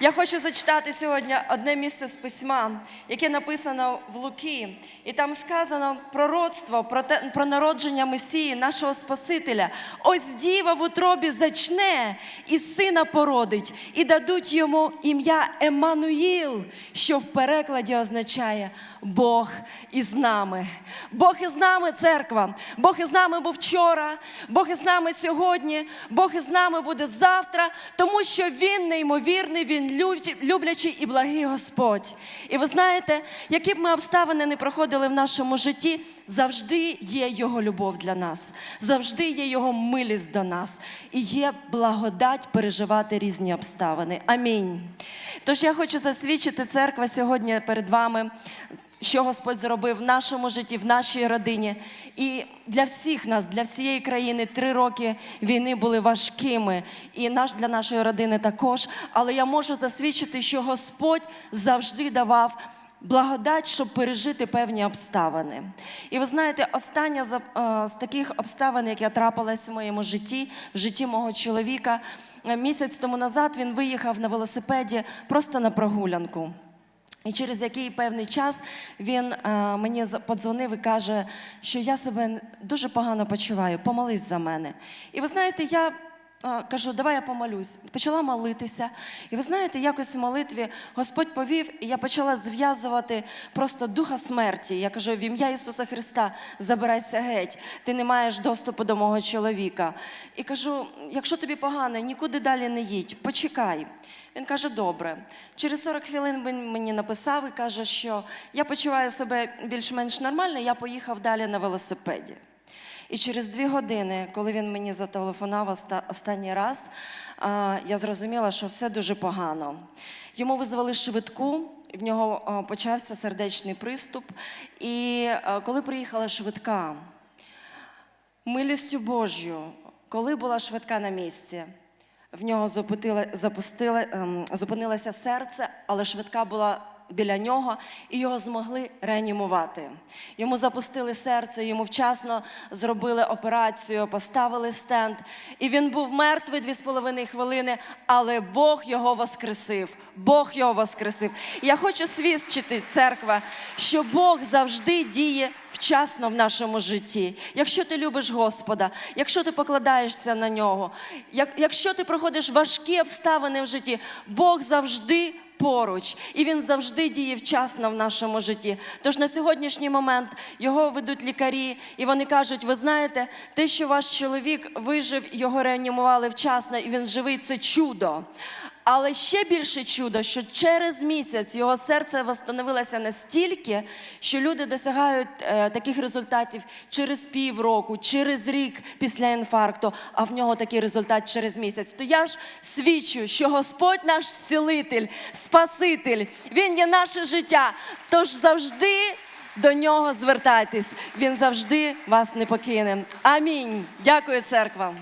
Я хочу зачитати сьогодні одне місце з письма, яке написано в Луки, і там сказано пророцтво про, те, про народження Месії, нашого Спасителя. Ось діва в утробі зачне і сина породить, і дадуть йому ім'я Еммануїл, що в перекладі означає Бог із нами. Бог із нами, церква. Бог із нами був вчора, Бог із нами сьогодні, Бог із нами буде завтра, тому що Він неймовірний, Він люб- люблячий і благий Господь. І ви знаєте, які б ми обставини не проходили в нашому житті, завжди є Його любов для нас, завжди є Його милість до нас і є благодать переживати різні обставини. Амінь. Тож я хочу засвідчити церква сьогодні перед вами. Що Господь зробив в нашому житті, в нашій родині. І для всіх нас, для всієї країни, три роки війни були важкими, і наш для нашої родини також. Але я можу засвідчити, що Господь завжди давав благодать, щоб пережити певні обставини. І ви знаєте, остання з, е, з таких обставин, яка трапилась в моєму житті, в житті мого чоловіка, е, місяць тому назад він виїхав на велосипеді просто на прогулянку. І через який певний час він е, мені подзвонив і каже, що я себе дуже погано почуваю, помолись за мене. І ви знаєте, я кажу, давай я помолюсь. Почала молитися. І ви знаєте, якось в молитві Господь повів, і я почала зв'язувати просто духа смерті. Я кажу, в ім'я Ісуса Христа забирайся геть, ти не маєш доступу до мого чоловіка. І кажу, якщо тобі погано, нікуди далі не їдь, почекай. Він каже, добре. Через 40 хвилин він мені написав і каже, що я почуваю себе більш-менш нормально, я поїхав далі на велосипеді. І через дві години, коли він мені зателефонував останній раз, я зрозуміла, що все дуже погано. Йому визвали швидку, в нього почався сердечний приступ. І коли приїхала швидка, милістю Божою, коли була швидка на місці, в нього запустила, запустила, ем, зупинилося серце, але швидка була біля нього, і його змогли реанімувати. Йому запустили серце, йому вчасно зробили операцію, поставили стенд. І він був мертвий дві з половиною хвилини, але Бог його воскресив. Бог його воскресив. І я хочу свідчити, церква, що Бог завжди діє вчасно в нашому житті. Якщо ти любиш Господа, якщо ти покладаєшся на нього, як, якщо ти проходиш важкі обставини в житті, Бог завжди. Поруч, і він завжди діє вчасно в нашому житті. Тож на сьогоднішній момент його ведуть лікарі, і вони кажуть: ви знаєте, те, що ваш чоловік вижив, його реанімували вчасно, і він живий, це чудо. Але ще більше чудо, що через місяць його серце восстановилося настільки, що люди досягають е, таких результатів через півроку, через рік після інфаркту, а в нього такий результат через місяць. То я ж свідчу, що Господь наш зцілитель, Спаситель, Він є наше життя. Тож завжди до нього звертайтесь. Він завжди вас не покине. Амінь. Дякую, церква.